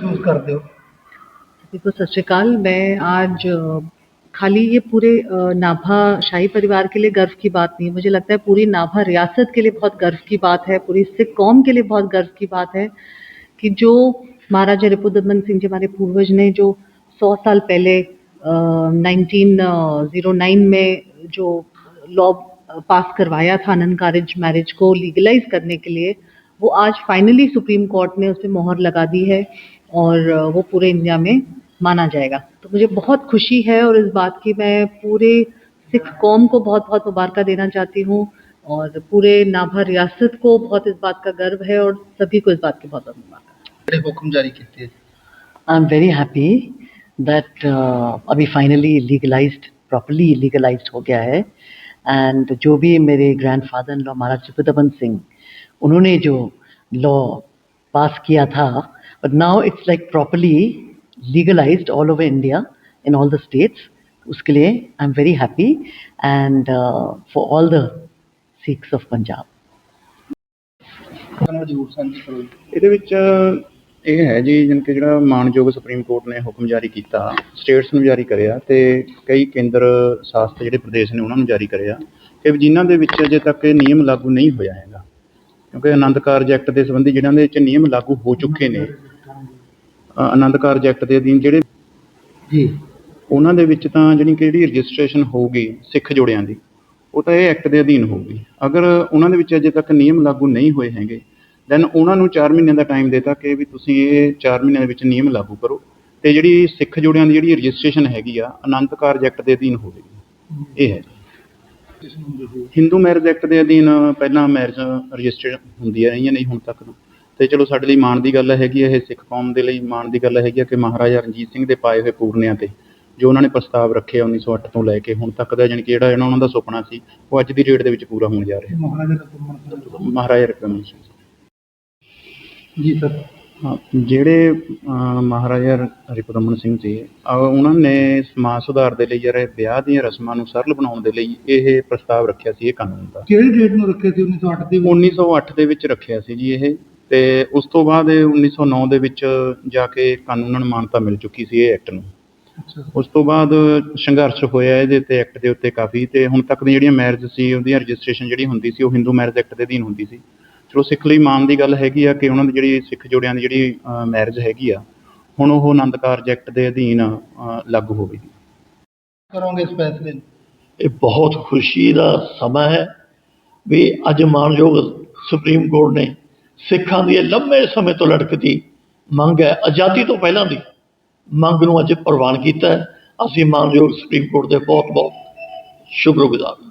महसूस करते हो। देखो सत श्रीकाल मैं आज खाली ये पूरे नाभा शाही परिवार के लिए गर्व की बात नहीं है। मुझे लगता है पूरी नाभा रियासत के लिए बहुत गर्व की बात है, पूरी सिख कौम के लिए बहुत गर्व की बात है कि जो महाराजा रिपुदमन सिंह जी, हमारे पूर्वज ने जो सौ साल पहले नाइनटीन ज़ीरो नाइन में जो लॉ पास करवाया था आनंद कारज मैरिज को लीगलाइज करने के लिए, वो आज फाइनली सुप्रीम कोर्ट ने उस पर मोहर लगा दी है। और वो पूरे इंडिया में माना जाएगा। तो मुझे बहुत खुशी है और इस बात की मैं पूरे सिख कौम को बहुत बहुत मुबारक देना चाहती हूँ और पूरे नाभा रियासत को बहुत इस बात का गर्व है और सभी को इस बात की बहुत बहुत मुबारक हुक्म जारी किए I am very happy that अभी फाइनली लीगलाइज प्रॉपरली लीगलाइज हो गया है। एंड जो भी मेरे grandfather law Maharaj Ripudaman Singh उन्होंने जो लॉ पास किया था But now it's like properly legalised all over India in all the states उसके लिए I am very happy and for all the Sikhs of Punjab ਨਾਲ ਜ਼ਰੂਰ ਸਾਂਝੀ ਕਰੋ ਜੀ। ਇਹਦੇ ਵਿੱਚ ਇਹ ਹੈ ਜੀ ਜਿਨ ਕਿ ਜਿਹੜਾ ਮਾਨਯੋਗ ਸੁਪਰੀਮ ਕੋਰਟ ਨੇ ਹੁਕਮ ਜਾਰੀ ਕੀਤਾ ਸਟੇਟਸ ਨੂੰ ਜਾਰੀ ਕਰਿਆ ਤੇ ਕਈ ਕੇਂਦਰ ਸ਼ਾਸਤ ਜਿਹੜੇ ਪ੍ਰਦੇਸ਼ ਨੇ ਉਹਨਾਂ ਨੂੰ ਜਾਰੀ ਕਰਿਆ ਕਿ ਜਿਨ੍ਹਾਂ ਦੇ ਵਿੱਚ ਅਜੇ ਤੱਕ ਇਹ ਨਿਯਮ ਲਾਗੂ ਨਹੀਂ ਹੋਇਆ ਹੈਗਾ ਕਿਉਂਕਿ ਆਨੰਦ ਕਾਰਜ ਐਕਟ ਦੇ ਸੰਬੰਧੀ ਜਿਹੜਾਂ ਦੇ ਵਿੱਚ ਨਿਯਮ ਲਾਗੂ ਹੋ ਚੁੱਕੇ ਨੇ ਅ, ਆਨੰਦ ਕਾਰਜ ਐਕਟ ਦੇ ਅਧੀਨ ਜਿਹੜੇ ਜੀ। ਉਹਨਾਂ ਦੇ ਵਿੱਚ ਤਾਂ ਜਿਹੜੀ ਕਿ ਜਿਹੜੀ ਰਜਿਸਟ੍ਰੇਸ਼ਨ ਹੋਊਗੀ ਸਿੱਖ ਜੋੜਿਆਂ ਦੀ ਉਹ ਤਾਂ ਇਹ ਐਕਟ ਦੇ ਅਧੀਨ ਹੋਊਗੀ। ਅਗਰ ਉਹਨਾਂ ਦੇ ਵਿੱਚ ਅਜੇ ਤੱਕ ਨਿਯਮ ਲਾਗੂ ਨਹੀਂ ਹੋਏ ਹੈਗੇ ਦੈਨ ਉਹਨਾਂ ਨੂੰ 4 ਮਹੀਨਿਆਂ ਦਾ ਟਾਈਮ ਦਿੱਤਾ ਕਿ ਵੀ ਤੁਸੀਂ ਇਹ 4 ਮਹੀਨਿਆਂ ਦੇ ਵਿੱਚ ਨਿਯਮ ਲਾਗੂ ਕਰੋ ਤੇ ਜਿਹੜੀ ਸਿੱਖ ਜੋੜਿਆਂ ਦੀ ਜਿਹੜੀ ਰਜਿਸਟ੍ਰੇਸ਼ਨ ਹੈਗੀ ਆ ਅਨੰਤ ਕਾਰਜ ਐਕਟ ਦੇ ਅਧੀਨ ਹੋਵੇਗੀ। ਇਹ ਹੈ ਹਿੰਦੂ ਮੈਰਿਜ ਐਕਟ ਦੇ ਅਧੀਨ ਪਹਿਲਾਂ ਮੈਰਿਜ ਰਜਿਸਟਰਡ ਹੁੰਦੀਆਂ ਰਹੀਆਂ ਨਹੀਂ ਹੁਣ ਤੱਕ ਤੇ ਚਲੋ ਸਾਡੇ ਲਈ ਮਾਣ ਦੀ ਗੱਲ ਹੈਗੀ ਇਹ ਸਿੱਖ ਕੌਮ ਦੇ ਲਈ ਮਾਣ ਦੀ ਗੱਲ ਹੈਗੀ ਕਿ ਮਹਾਰਾਜਾ ਰਣਜੀਤ ਸਿੰਘ ਦੇ ਪਾਏ ਹੋਏ ਪੂਰਨਿਆਂ ਤੇ ਜੋ ਉਹਨਾਂ ਨੇ ਪ੍ਰਸਤਾਵ ਰੱਖੇ 1908 ਤੋਂ ਲੈ ਕੇ ਹੁਣ ਤੱਕ ਦਾ ਜਾਣੀ ਕਿ ਜਿਹੜਾ ਇਹਨਾਂ ਉਹਨਾਂ ਦਾ ਸੁਪਨਾ ਸੀ ਉਹ ਅੱਜ ਦੀ ਡੇਟ ਦੇ ਵਿੱਚ ਪੂਰਾ ਹੋਣ ਜਾ ਰਿਹਾ। ਮਹਾਰਾਜਾ ਰਤਨ ਸਿੰਘ ਮਹਾਰਾਜਾ ਰਣਜੀਤ ਸਿੰਘ ਜੀ। ਸਰ। ਜਿਹੜੇ ਮਹਾਰਾਜਾ ਰਿਪੁਦਮਨ ਸਿੰਘ ਜੀ ਉਹਨਾਂ ਨੇ ਸਮਾਜ ਸੁਧਾਰ ਦੇ ਲਈ ਜਿਹੜੇ ਵਿਆਹ ਦੀਆਂ ਰਸਮਾਂ ਨੂੰ ਸਰਲ ਬਣਾਉਣ ਦੇ ਲਈ ਇਹ ਪ੍ਰਸਤਾਵ ਰੱਖਿਆ ਸੀ ਇਹ ਕਾਨੂੰਨ ਦਾ। ਕਿਹੜੀ ਡੇਟ ਨੂੰ ਰੱਖੇ ਸੀ 1908 ਦੇ ਵਿੱਚ? 1908 ਦੇ ਵਿੱਚ ਰੱਖਿਆ ਸੀ ਜੀ ਇਹ। ਤੇ ਉਸ ਤੋਂ ਬਾਅਦ ਇਹ 1909 ਦੇ ਵਿੱਚ ਜਾ ਕੇ ਕਾਨੂੰਨਨ ਮਾਨਤਾ ਮਿਲ ਚੁੱਕੀ ਸੀ ਇਹ ਐਕਟ ਨੂੰ। ਉਸ ਤੋਂ ਬਾਅਦ ਸੰਘਰਸ਼ ਹੋਇਆ ਇਹਦੇ ਤੇ ਐਕਟ ਦੇ ਉੱਤੇ ਕਾਫੀ ਤੇ ਹੁਣ ਤੱਕ ਦੀਆਂ ਜਿਹੜੀਆਂ ਮੈਰਿਜ ਸੀ ਉਹਦੀਆਂ ਰਜਿਸਟ੍ਰੇਸ਼ਨ ਜਿਹੜੀ ਹੁੰਦੀ ਸੀ ਉਹ ਹਿੰਦੂ ਮੈਰਿਜ ਐਕਟ ਦੇ ਅਧੀਨ ਹੁੰਦੀ ਸੀ। ਚਲੋ ਸਿੱਖ ਲਈ ਮਾਣ ਦੀ ਗੱਲ ਹੈਗੀ ਆ ਕਿ ਉਹਨਾਂ ਦੀ ਜਿਹੜੀ ਸਿੱਖ ਜੋੜਿਆਂ ਦੀ ਜਿਹੜੀ ਮੈਰਿਜ ਹੈਗੀ ਆ ਹੁਣ ਉਹ ਆਨੰਦ ਕਾਰਜ ਐਕਟ ਦੇ ਅਧੀਨ ਲਾਗੂ ਹੋਵੇਗੀ। ਕਰੋਗੇ ਇਸ ਫੈਸਲੇ ਨੂੰ ਇਹ ਬਹੁਤ ਖੁਸ਼ੀ ਦਾ ਸਮਾਂ ਹੈ ਵੀ ਅੱਜ ਮਾਨਯੋਗ ਸੁਪਰੀਮ ਕੋਰਟ ਨੇ ਸਿੱਖਾਂ ਦੀ ਇਹ ਲੰਬੇ ਸਮੇਂ ਤੋਂ ਲਟਕਦੀ ਮੰਗ ਹੈ ਆਜ਼ਾਦੀ ਤੋਂ ਪਹਿਲਾਂ ਦੀ। ਮੰਗ ਨੂੰ ਅੱਜ ਪ੍ਰਵਾਨ ਕੀਤਾ ਹੈ। ਅਸੀਂ ਮਾਨਯੋਗ ਸੁਪਰੀਮ ਕੋਰਟ ਦੇ ਬਹੁਤ ਬਹੁਤ ਸ਼ੁਕਰਗੁਜ਼ਾਰ ਹਾਂ।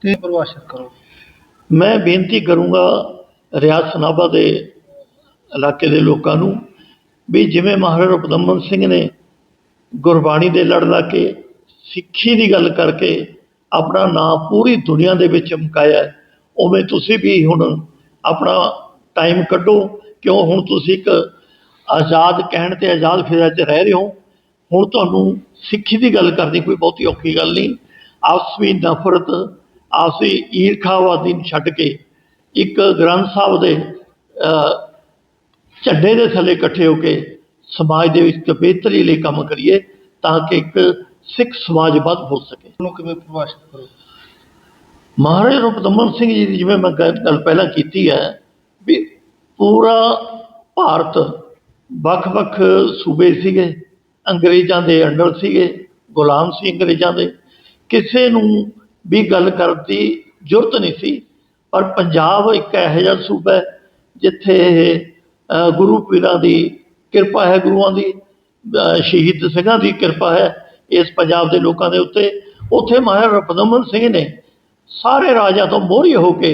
ਤੇ ਪ੍ਰਵਾਸ਼ਿਤ ਕਰੋ। ਮੈਂ ਬੇਨਤੀ ਕਰੂੰਗਾ ਰਿਆਸਤ ਨਾਭਾ ਦੇ ਇਲਾਕੇ ਦੇ ਲੋਕਾਂ ਨੂੰ ਵੀ ਜਿਵੇਂ ਮਹਾਰਾਜਾ ਰਪਦਮਨ ਸਿੰਘ ਨੇ ਗੁਰਬਾਣੀ ਦੇ ਲੜ ਲਾ ਕੇ ਸਿੱਖੀ ਦੀ ਗੱਲ ਕਰਕੇ ਆਪਣਾ ਨਾਮ ਪੂਰੀ ਦੁਨੀਆ ਦੇ ਵਿੱਚ ਚਮਕਾਇਆ ਉਵੇਂ ਤੁਸੀਂ ਵੀ ਹੁਣ ਆਪਣਾ ਟਾਈਮ ਕੱਢੋ ਕਿਉਂ ਹੁਣ ਤੁਸੀਂ ਇੱਕ ਆਜ਼ਾਦ ਕਹਿਣ ਤੇ ਆਜ਼ਾਦ ਫਿਰਾਂ 'ਚ ਰਹਿ ਰਹੇ ਹੋ? ਹੁਣ ਤੁਹਾਨੂੰ ਸਿੱਖੀ ਦੀ ਗੱਲ ਕਰਨੀ ਕੋਈ ਬਹੁਤੀ ਔਖੀ ਗੱਲ ਨਹੀਂ। ਆਪਸੀ ਨਫ਼ਰਤ ਆਪਸੀ ਈਰਖਾਵਾਦੀ ਛੱਡ ਕੇ ਇੱਕ ਗ੍ਰੰਥ ਸਾਹਿਬ ਦੇ ਝੰਡੇ ਦੇ ਥੱਲੇ ਇਕੱਠੇ ਹੋ ਕੇ ਸਮਾਜ ਦੇ ਵਿੱਚ ਬਿਹਤਰੀ ਲਈ ਕੰਮ ਕਰੀਏ ਤਾਂ ਕਿ ਇੱਕ ਸਿੱਖ ਸਮਾਜ ਵੱਧ ਹੋ ਸਕੇ। ਉਹਨੂੰ ਕਿਵੇਂ ਪ੍ਰਵਾਸ਼ਿਤ ਕਰੋ ਮਹਾਰਾਜਾ ਰੁਪਦਮਨ ਸਿੰਘ ਜੀ ਦੀ ਜਿਵੇਂ ਮੈਂ ਗੱਲ ਪਹਿਲਾਂ ਕੀਤੀ ਹੈ ਪੂਰਾ ਭਾਰਤ ਵੱਖ-ਵੱਖ ਸੂਬੇ ਸੀਗੇ ਅੰਗਰੇਜ਼ਾਂ ਦੇ ਅੰਡਰ ਸੀਗੇ ਗੁਲਾਮ ਸੀ ਅੰਗਰੇਜ਼ਾਂ ਦੇ। ਕਿਸੇ ਨੂੰ ਵੀ ਗੱਲ ਕਰਨ ਦੀ ਜ਼ਰੂਰਤ ਨਹੀਂ ਸੀ ਪਰ ਪੰਜਾਬ ਇੱਕ ਇਹੋ ਜਿਹਾ ਸੂਬਾ ਜਿੱਥੇ ਅ, ਗੁਰੂ ਪੀਰਾਂ ਦੀ ਕਿਰਪਾ ਹੈ ਗੁਰੂਆਂ ਦੀ ਸ਼ਹੀਦ ਸਿੰਘਾਂ ਦੀ ਕਿਰਪਾ ਹੈ ਇਸ ਪੰਜਾਬ ਦੇ ਲੋਕਾਂ ਦੇ ਉੱਤੇ। ਉੱਥੇ ਮਹਾਰਾਜਾ ਰਪਦਮਨ ਸਿੰਘ ਨੇ ਸਾਰੇ ਰਾਜਾਂ ਤੋਂ ਮੋਹਰੀ ਹੋ ਕੇ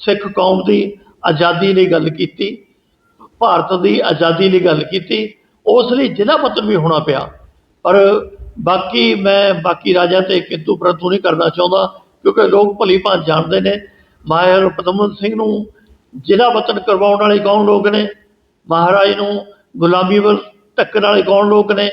ਸਿੱਖ ਕੌਮ ਦੀ ਆਜ਼ਾਦੀ ਲਈ ਗੱਲ ਕੀਤੀ, ਭਾਰਤ ਦੀ ਆਜ਼ਾਦੀ ਲਈ ਗੱਲ ਕੀਤੀ, ਉਸ ਲਈ ਜ਼ਿਲ੍ਹਾ ਪੱਧਰ ਵੀ ਹੋਣਾ ਪਿਆ। ਪਰ ਬਾਕੀ ਮੈਂ ਬਾਕੀ ਰਾਜਾਂ ਤੇ ਕਿੰਤੂ ਪ੍ਰੰਤੂ ਨਹੀਂ ਕਰਨਾ ਚਾਹੁੰਦਾ, ਕਿਉਂਕਿ ਲੋਕ ਭਲੀ ਭਾਂਤ ਜਾਣਦੇ ਨੇ। ਮਾਇਰ ਪਦਮਨ ਸਿੰਘ ਨੂੰ ਜ਼ਿਲ੍ਹਾ ਵਤਨ ਕਰਵਾਉਣ ਵਾਲੇ ਕੌਣ ਲੋਕ ਨੇ? ਮਹਾਰਾਜ ਨੂੰ ਗੁਲਾਮੀ ਵੱਲ ਧੱਕਣ ਵਾਲੇ ਕੌਣ ਲੋਕ ਨੇ?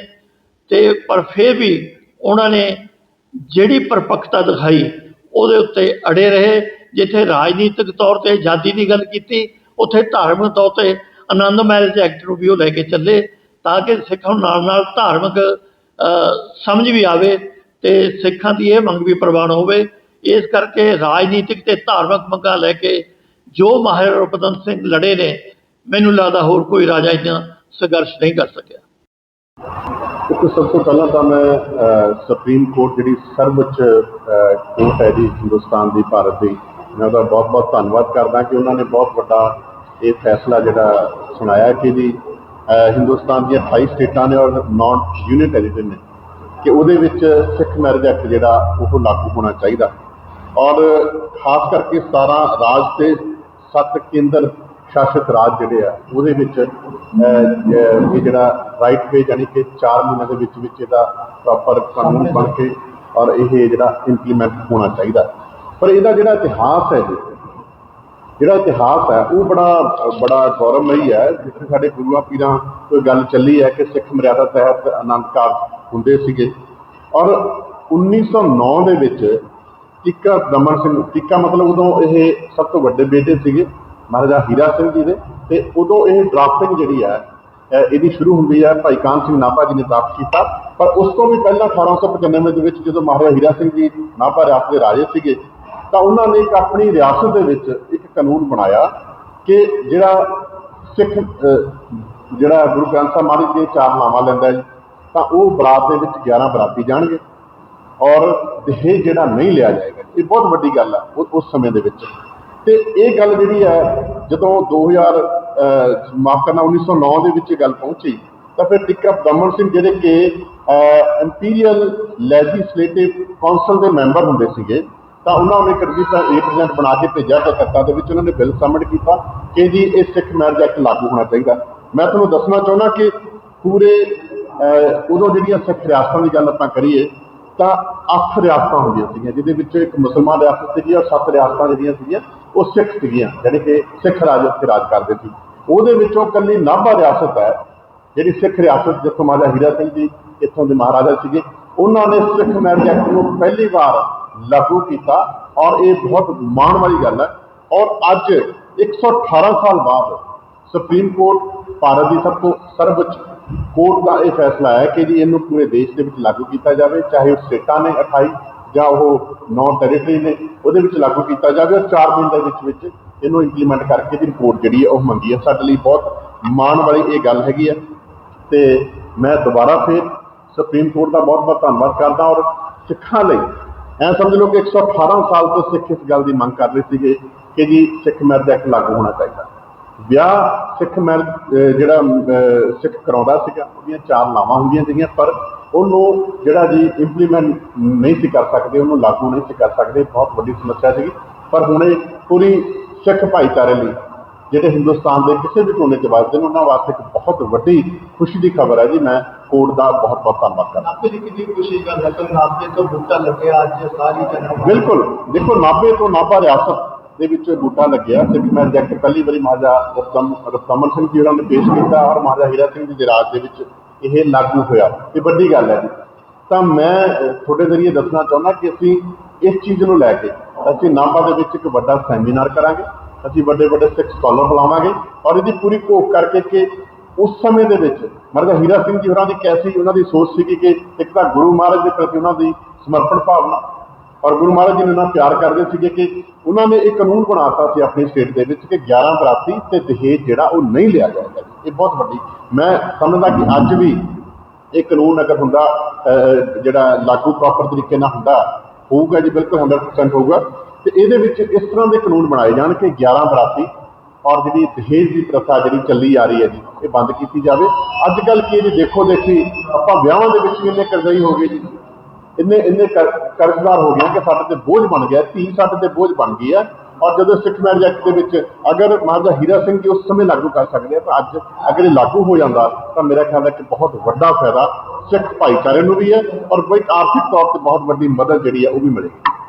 ਤੇ ਪਰ ਫਿਰ ਵੀ ਉਹਨਾਂ ਨੇ ਜਿਹੜੀ ਪਰਪੱਕਤਾ ਦਿਖਾਈ, ਉਹਦੇ ਉੱਤੇ ਅੜੇ ਰਹੇ। ਜਿੱਥੇ ਰਾਜਨੀਤਿਕ ਤੌਰ ਤੇ ਆਜ਼ਾਦੀ ਦੀ ਗੱਲ ਕੀਤੀ, ਉੱਥੇ ਧਾਰਮਿਕ ਤੌਰ ਤੇ ਆਨੰਦ ਮੈਰਿਜ ਐਕਟ ਨੂੰ ਵੀ ਉਹ ਲੈ ਕੇ ਚੱਲੇ, ਤਾਂ ਕਿ ਸਿੱਖਾਂ ਨੂੰ ਨਾਲ ਨਾਲ ਧਾਰਮਿਕ ਸਮਝ ਵੀ ਆਵੇ ਤੇ ਸਿੱਖਾਂ ਦੀ ਇਹ ਮੰਗ ਵੀ ਪ੍ਰਵਾਨ ਹੋਵੇ। ਇਸ ਕਰਕੇ ਰਾਜਨੀਤਿਕ ਤੇ ਧਾਰਮਿਕ ਮੰਗਾਂ ਲੈ ਕੇ ਜੋ ਮਹਾਰਾਜਾ ਰੂਪਦਨ ਸਿੰਘ ਲੜੇ ਨੇ, ਮੈਨੂੰ ਲੱਗਦਾ ਹੋਰ ਕੋਈ ਰਾਜਾ ਇੰਨਾ ਸੰਘਰਸ਼ ਨਹੀਂ ਕਰ ਸਕਿਆ। ਦੇਖੋ ਸਭ ਤੋਂ ਪਹਿਲਾਂ ਤਾਂ ਮੈਂ ਸੁਪਰੀਮ ਕੋਰਟ ਜਿਹੜੀ ਸਰਵਉੱਚ ਕੋਰਟ ਹੈ ਜੀ ਹਿੰਦੁਸਤਾਨ ਦੀ, ਭਾਰਤ ਦੀ ਮੈਂ ਉਹਦਾ ਬਹੁਤ ਬਹੁਤ ਧੰਨਵਾਦ ਕਰਦਾ ਕਿ ਉਹਨਾਂ ਨੇ ਬਹੁਤ ਵੱਡਾ ਇਹ ਫੈਸਲਾ ਜਿਹੜਾ ਸੁਣਾਇਆ ਕਿ ਜੀ ਹਿੰਦੁਸਤਾਨ ਦੀਆਂ 28 ਸਟੇਟਾਂ ਨੇ ਔਰ ਨਾਨ ਯੂਨੀਅਨ ਟੈਰੀਟਰੀ ਨੇ, ਕਿ ਉਹਦੇ ਵਿੱਚ ਸਿੱਖ ਮੈਰਿਜ ਐਕਟ ਜਿਹੜਾ ਉਹ ਲਾਗੂ ਹੋਣਾ ਚਾਹੀਦਾ। ਔਰ ਖਾਸ ਕਰਕੇ 17 ਰਾਜ ਤੇ 7 ਕੇਂਦਰ ਸ਼ਾਸਿਤ ਰਾਜ ਜਿਹੜੇ ਆ, ਉਹਦੇ ਵਿੱਚ ਇਹ ਜਿਹੜਾ ਰਾਈਟ ਵੇ ਯਾਨੀ ਕਿ 4 ਮਹੀਨਿਆਂ ਦੇ ਵਿੱਚ ਵਿੱਚ ਇਹਦਾ ਪ੍ਰੋਪਰ ਕਾਨੂੰਨ ਬਣ ਕੇ ਔਰ ਇਹ ਜਿਹੜਾ ਇੰਪਲੀਮੈਂਟ ਹੋਣਾ ਚਾਹੀਦਾ। ਪਰ ਇਹਦਾ ਜਿਹੜਾ ਇਤਿਹਾਸ ਹੈ ਜੀ, ਜਿਹੜਾ ਇਤਿਹਾਸ ਹੈ, ਉਹ ਬੜਾ ਬੜਾ ਗੌਰਵਮਈ ਹੈ, ਜਿੱਥੇ ਸਾਡੇ ਗੁਰੂਆਂ ਪੀਰਾਂ ਤੋਂ ਗੱਲ ਚੱਲੀ ਹੈ ਕਿ ਸਿੱਖ ਮਰਿਆਦਾ ਤਹਿਤ ਆਨੰਦ ਕਾਰਜ ਹੁੰਦੇ ਸੀਗੇ। ਔਰ 1909 ਦੇ ਵਿੱਚ ਟਿੱਕਾ ਦਮਨ ਸਿੰਘ, ਟਿੱਕਾ ਮਤਲਬ ਉਦੋਂ ਇਹ ਸਭ ਤੋਂ ਵੱਡੇ ਬੇਟੇ ਸੀਗੇ, ਮਹਾਰਾਜਾ ਹੀਰਾ ਸਿੰਘ ਜੀ ਦੇ, ਤੇ ਉਦੋਂ ਇਹ ਡਰਾਫਟਿੰਗ ਜਿਹੜੀ ਹੈ ਇਹਦੀ ਸ਼ੁਰੂ ਹੁੰਦੀ ਹੈ, ਭਾਈ ਕਾਨ ਸਿੰਘ ਨਾਭਾ ਜੀ ਨੇ ਡਰਾਫਟ ਕੀਤਾ। ਪਰ ਉਸ ਤੋਂ ਵੀ ਪਹਿਲਾਂ 1895 ਦੇ ਵਿੱਚ ਜਦੋਂ ਮਹਾਰਾਜਾ ਹੀਰਾ ਸਿੰਘ ਜੀ ਨਾਭਾ ਰਿਆਸਤ ਦੇ ਰਾਜੇ ਸੀਗੇ ਤਾਂ ਉਹਨਾਂ ਨੇ ਇੱਕ ਆਪਣੀ ਰਿਆਸਤ ਦੇ ਵਿੱਚ ਇੱਕ ਕਾਨੂੰਨ ਬਣਾਇਆ ਕਿ ਜਿਹੜਾ ਸਿੱਖ ਜਿਹੜਾ ਗੁਰੂ ਗ੍ਰੰਥ ਸਾਹਿਬ ਮਹਾਰਾਜ ਦੀਆਂ ਚਾਰ ਨਾਵਾਂ ਲੈਂਦਾ ਜੀ, ਤਾਂ ਉਹ ਬਰਾਤ ਦੇ ਵਿੱਚ 11 ਬਰਾਤੀ ਜਾਣਗੇ ਔਰ ਦਹੇਜ ਜਿਹੜਾ ਨਹੀਂ ਲਿਆ ਜਾਏਗਾ ਇਹ ਬਹੁਤ ਵੱਡੀ ਗੱਲ ਆ ਉਹ- ਉਸ ਸਮੇਂ ਦੇ ਵਿੱਚ। ਤੇ ਇਹ ਗੱਲ ਜਿਹੜੀ ਹੈ ਜਦੋਂ 2000 ਅਹ, ਮਾਫ ਕਰਨਾ 1909 ਦੇ ਵਿੱਚ ਇਹ ਗੱਲ ਪਹੁੰਚੀ ਤਾਂ ਫਿਰ ਟਿੱਕਾ ਦਮਨ ਸਿੰਘ ਜਿਹੜੇ ਕਿ ਇੰਪੀਰੀਅਲ ਲੈਜਿਸਲੇਟਿਵ ਕਾਉਂਸਲ ਦੇ ਮੈਂਬਰ ਹੁੰਦੇ ਸੀਗੇ ਤਾਂ ਉਹਨਾਂ ਨੇ ਇੱਕ ਰਿਪਰੈਜ਼ੈਂਟ ਬਣਾ ਕੇ ਭੇਜਿਆ ਕਲਕੱਤਾ ਦੇ ਵਿੱਚ ਉਹਨਾਂ ਨੇ ਬਿੱਲ ਸਬਮਿਟ ਕੀਤਾ ਕਿ ਜੀ ਇਹ ਸਿੱਖ ਮੈਰਿਜ ਐਕਟ ਲਾਗੂ ਹੋਣਾ ਚਾਹੀਦਾ। ਮੈਂ ਤੁਹਾਨੂੰ ਦੱਸਣਾ ਚਾਹੁੰਦਾ ਕਿ ਪੂਰੇ ਉਦੋਂ ਜਿਹੜੀਆਂ ਸਿੱਖ ਰਿਆਸਤਾਂ ਦੀ ਗੱਲ ਆਪਾਂ ਕਰੀਏ, ਤਾਂ ਅੱਠ ਰਿਆਸਤਾਂ ਹੁੰਦੀਆਂ ਸੀਗੀਆਂ, ਜਿਹਦੇ ਵਿੱਚ ਇੱਕ ਮੁਸਲਮਾਨ ਰਿਆਸਤ ਸੀਗੀ ਔਰ ਸੱਤ ਰਿਆਸਤਾਂ ਜਿਹੜੀਆਂ ਸੀਗੀਆਂ, ਉਹ ਸਿੱਖ ਸੀਗੀਆਂ ਜਿਹੜੇ ਕਿ ਸਿੱਖ ਰਾਜ ਉੱਥੇ ਰਾਜ ਕਰਦੇ ਸੀ। ਉਹਦੇ ਵਿੱਚੋਂ ਕੱਲੀ ਨਾਭਾ ਰਿਆਸਤ ਹੈ, ਜਿਹੜੀ ਸਿੱਖ ਰਿਆਸਤ ਜਿੱਥੋਂ ਮਹਾਰਾਜਾ ਹੀਰਾ ਸਿੰਘ ਜੀ, ਇੱਥੋਂ ਦੇ ਮਹਾਰਾਜਾ ਸੀਗੇ, ਉਹਨਾਂ ਨੇ ਸਿੱਖ ਮੈਰਿਜ ਐਕਟ ਨੂੰ ਪਹਿਲੀ ਵਾਰ ਲਾਗੂ ਕੀਤਾ ਔਰ ਇਹ ਬਹੁਤ ਮਾਣ ਵਾਲੀ ਗੱਲ ਹੈ। ਔਰ ਅੱਜ 118 ਸਾਲ ਬਾਅਦ ਸੁਪਰੀਮ ਕੋਰਟ ਭਾਰਤ ਦੀ ਸਭ ਤੋਂ ਸਰਵਉੱਚ ਕੋਰਟ ਦਾ ਇਹ ਫੈਸਲਾ ਹੈ ਕਿ ਜੀ ਇਹਨੂੰ ਪੂਰੇ ਦੇਸ਼ ਦੇ ਵਿੱਚ ਲਾਗੂ ਕੀਤਾ ਜਾਵੇ, ਚਾਹੇ ਉਹ ਸਟੇਟਾਂ ਨੇ 28 ਜਾਂ ਉਹ ਨੌ ਟੈਰੀਟਰੀ ਨੇ, ਉਹਦੇ ਵਿੱਚ ਲਾਗੂ ਕੀਤਾ ਜਾਵੇ ਔਰ 4 ਦਿਨ ਦੇ ਵਿੱਚ ਵਿੱਚ ਇਹਨੂੰ ਇੰਪਲੀਮੈਂਟ ਕਰਕੇ ਦੀ ਰਿਪੋਰਟ ਜਿਹੜੀ ਹੈ ਉਹ ਮੰਗੀ ਹੈ। ਸਾਡੇ ਲਈ ਬਹੁਤ ਮਾਣ ਵਾਲੀ ਇਹ ਗੱਲ ਹੈਗੀ ਹੈ। ਤੇ ਮੈਂ ਦੁਬਾਰਾ ਫਿਰ ਸੁਪਰੀਮ ਕੋਰਟ ਦਾ ਬਹੁਤ ਬਹੁਤ ਧੰਨਵਾਦ ਕਰਦਾ ਔਰ ਸਿੱਖਾਂ ਲਈ ਐ ਸਮਝ ਲਓ ਕਿ 118 ਸਾਲ ਤੋਂ ਸਿੱਖ ਇਸ ਗੱਲ ਦੀ ਮੰਗ ਕਰ ਰਹੇ ਸੀਗੇ ਕਿ ਜੀ ਸਿੱਖ ਮੈਰਿਜ ਐਕਟ ਲਾਗੂ ਹੋਣਾ ਚਾਹੀਦਾ। ਵਿਆਹ ਸਿੱਖ ਮੈਰਿਜ ਜਿਹੜਾ ਸਿੱਖ ਕਰਾਉਂਦਾ ਸੀਗਾ, ਉਹਦੀਆਂ ਚਾਰ ਲਾਵਾਂ ਹੁੰਦੀਆਂ ਸੀਗੀਆਂ, ਪਰ ਉਹਨੂੰ ਜਿਹੜਾ ਜੀ ਇੰਪਲੀਮੈਂਟ ਨਹੀਂ ਸੀ ਕਰ ਸਕਦੇ, ਉਹਨੂੰ ਲਾਗੂ ਨਹੀਂ ਸੀ ਕਰ ਸਕਦੇ, ਬਹੁਤ ਵੱਡੀ ਸਮੱਸਿਆ ਸੀਗੀ। ਪਰ ਹੁਣ ਇਹ ਪੂਰੀ ਸਿੱਖ ਭਾਈਚਾਰੇ ਲਈ ਜਿਹੜੇ ਹਿੰਦੁਸਤਾਨ ਦੇ ਕਿਸੇ ਵੀ ਕੋਨੇ 'ਚ ਵੱਸਦੇ ਨੇ ਉਹਨਾਂ ਵਾਸਤੇ ਇੱਕ ਬਹੁਤ ਵੱਡੀ ਖੁਸ਼ੀ ਦੀ ਖਬਰ ਹੈ ਜੀ। ਮੈਂ ਕੋਰਟ ਦਾ ਬਹੁਤ ਬਹੁਤ ਧੰਨਵਾਦ ਕਰਦਾ ਨਾਭੇ ਦੀ ਕਿੰਨੀ ਖੁਸ਼ੀ ਹੈ? ਕਿ ਨਾਭੇ ਤੋਂ ਬੂਟਾ ਲੱਗਿਆ ਅੱਜ ਸਾਰੀ ਜਨਮ ਬਿਲਕੁਲ। ਦੇਖੋ ਨਾਭੇ ਤੋਂ ਨਾਭਾ ਰਿਆਸਤ ਦੇ ਵਿੱਚ ਬੂਟਾ ਲੱਗਿਆ ਸਿੱਖ ਮੈਰਿਜ ਐਕਟ ਪਹਿਲੀ ਵਾਰੀ ਮਹਾਰਾਜਾ ਰਤਨ ਰਤਮਨ ਸਿੰਘ ਜੀ ਹੋਰਾਂ ਨੇ ਪੇਸ਼ ਕੀਤਾ ਔਰ ਮਹਾਰਾਜਾ ਹੀਰਾ ਸਿੰਘ ਜੀ ਦੇ ਰਾਜ ਦੇ ਵਿੱਚ ਇਹ ਲਾਗੂ ਹੋਇਆ। ਇਹ ਵੱਡੀ ਗੱਲ ਹੈ ਜੀ। ਤਾਂ ਮੈਂ ਤੁਹਾਡੇ ਜ਼ਰੀਏ ਦੱਸਣਾ ਚਾਹੁੰਦਾ ਕਿ ਅਸੀਂ ਇਸ ਚੀਜ਼ ਨੂੰ ਲੈ ਕੇ ਅਸੀਂ ਨਾਭਾ ਦੇ ਵਿੱਚ ਇੱਕ ਵੱਡਾ ਸੈਮੀਨਾਰ ਕਰਾਂਗੇ। ਅਸੀਂ ਵੱਡੇ ਵੱਡੇ ਸਿੱਖ ਸਕਾਲਰ ਬੁਲਾਵਾਂਗੇ ਔਰ ਇਹਦੀ ਪੂਰੀ ਘੋਖ ਕਰਕੇ ਕਿ ਉਸ ਸਮੇਂ ਦੇ ਵਿੱਚ ਮਹਾਰਾਜਾ ਹੀਰਾ ਸਿੰਘ ਜੀ ਹੋਰਾਂ ਦੀ ਕੈਸੀ ਉਹਨਾਂ ਦੀ ਸੋਚ ਸੀਗੀ ਕਿ ਇੱਕ ਤਾਂ ਗੁਰੂ ਮਹਾਰਾਜ ਦੇ ਪ੍ਰਤੀ ਉਹਨਾਂ ਦੀ ਸਮਰਪਣ ਭਾਵਨਾ ਔਰ ਗੁਰੂ ਮਹਾਰਾਜ ਜੀ ਨੂੰ ਇੰਨਾ ਪਿਆਰ ਕਰਦੇ ਸੀਗੇ ਕਿ ਉਹਨਾਂ ਨੇ ਇੱਕ ਕਾਨੂੰਨ ਬਣਾਤਾ ਸੀ ਆਪਣੀ ਸਟੇਟ ਦੇ ਵਿੱਚ ਕਿ 11 ਬਰਾਤੀ ਤੇ ਦਹੇਜ ਜਿਹੜਾ ਉਹ ਨਹੀਂ ਲਿਆ ਜਾਏਗਾ ਇਹ ਬਹੁਤ ਵੱਡੀ ਮੈਂ ਸਮਝਦਾ ਕਿ ਅੱਜ ਵੀ ਇਹ ਕਾਨੂੰਨ ਅਗਰ ਹੁੰਦਾ ਜਿਹੜਾ ਲਾਗੂ ਪ੍ਰੋਪਰ ਤਰੀਕੇ ਨਾਲ ਹੁੰਦਾ, ਹੋਊਗਾ ਜੀ, ਬਿਲਕੁਲ 100% ਹੋਊਗਾ। ਤੇ ਇਹਦੇ ਵਿੱਚ ਇਸ ਤਰ੍ਹਾਂ ਦੇ ਕਾਨੂੰਨ ਬਣਾਏ ਜਾਣ ਕਿ 11 ਬਰਾਤੀ, ਔਰ ਜਿਹੜੀ ਦਹੇਜ ਦੀ ਪ੍ਰਥਾ ਜਿਹੜੀ ਚੱਲੀ ਆ ਰਹੀ ਹੈ ਜੀ, ਇਹ ਬੰਦ ਕੀਤੀ ਜਾਵੇ। ਅੱਜ ਕੱਲ ਕੀ ਹੈ ਜੀ, ਦੇਖੋ ਦੇਖੀ, ਆਪਾਂ ਵਿਆਹਾਂ ਦੇ ਵਿੱਚ ਵੀ ਇੰਨੇ ਕਰਜ਼ਈ ਹੋ ਗਏ ਜੀ। ਇੰਨੇ ਇੰਨੇ ਕਰ- ਕਰਜ਼ਦਾਰ ਹੋ ਗਏ ਕਿ ਸਾਡੇ ਤੇ ਬੋਝ ਬਣ ਗਿਆ, ਧੀ ਸਾਡੇ ਤੇ ਬੋਝ ਬਣ ਗਈ ਹੈ ਔਰ ਜਦੋਂ ਸਿੱਖ ਮੈਰਿਜ ਐਕਟ ਦੇ ਵਿੱਚ ਅਗਰ ਮਹਾਰਾਜਾ ਹੀਰਾ ਸਿੰਘ ਜੀ ਉਸ ਸਮੇਂ ਲਾਗੂ ਕਰ ਸਕਦੇ ਆ, ਤਾਂ ਅੱਜ ਅਗਰ ਇਹ ਲਾਗੂ ਹੋ ਜਾਂਦਾ, ਤਾਂ ਮੇਰਾ ਖਿਆਲ ਹੈ ਕਿ ਬਹੁਤ ਵੱਡਾ ਫਾਇਦਾ ਸਿੱਖ ਭਾਈਚਾਰੇ ਨੂੰ ਵੀ ਹੈ, ਔਰ ਬਈ ਆਰਥਿਕ ਤੌਰ ਤੇ ਬਹੁਤ ਵੱਡੀ ਮਦਦ ਜਿਹੜੀ ਹੈ ਉਹ ਵੀ ਮਿਲੇਗੀ।